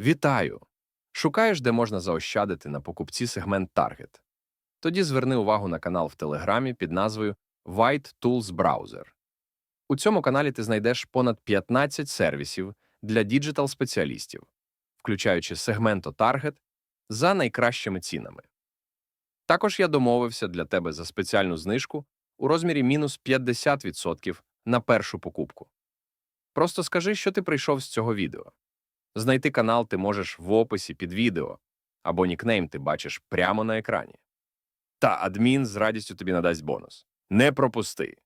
Вітаю! Шукаєш, де можна заощадити на покупці сегмент Target? Тоді зверни увагу на канал в Телеграмі під назвою White Tools Browser. У цьому каналі ти знайдеш понад 15 сервісів для діджитал-спеціалістів, включаючи сегменту Target за найкращими цінами. Також я домовився для тебе за спеціальну знижку у розмірі мінус 50% на першу покупку. Просто скажи, що ти прийшов з цього відео. Знайти канал ти можеш в описі під відео, або нікнейм ти бачиш прямо на екрані. Та адмін з радістю тобі надасть бонус. Не пропусти!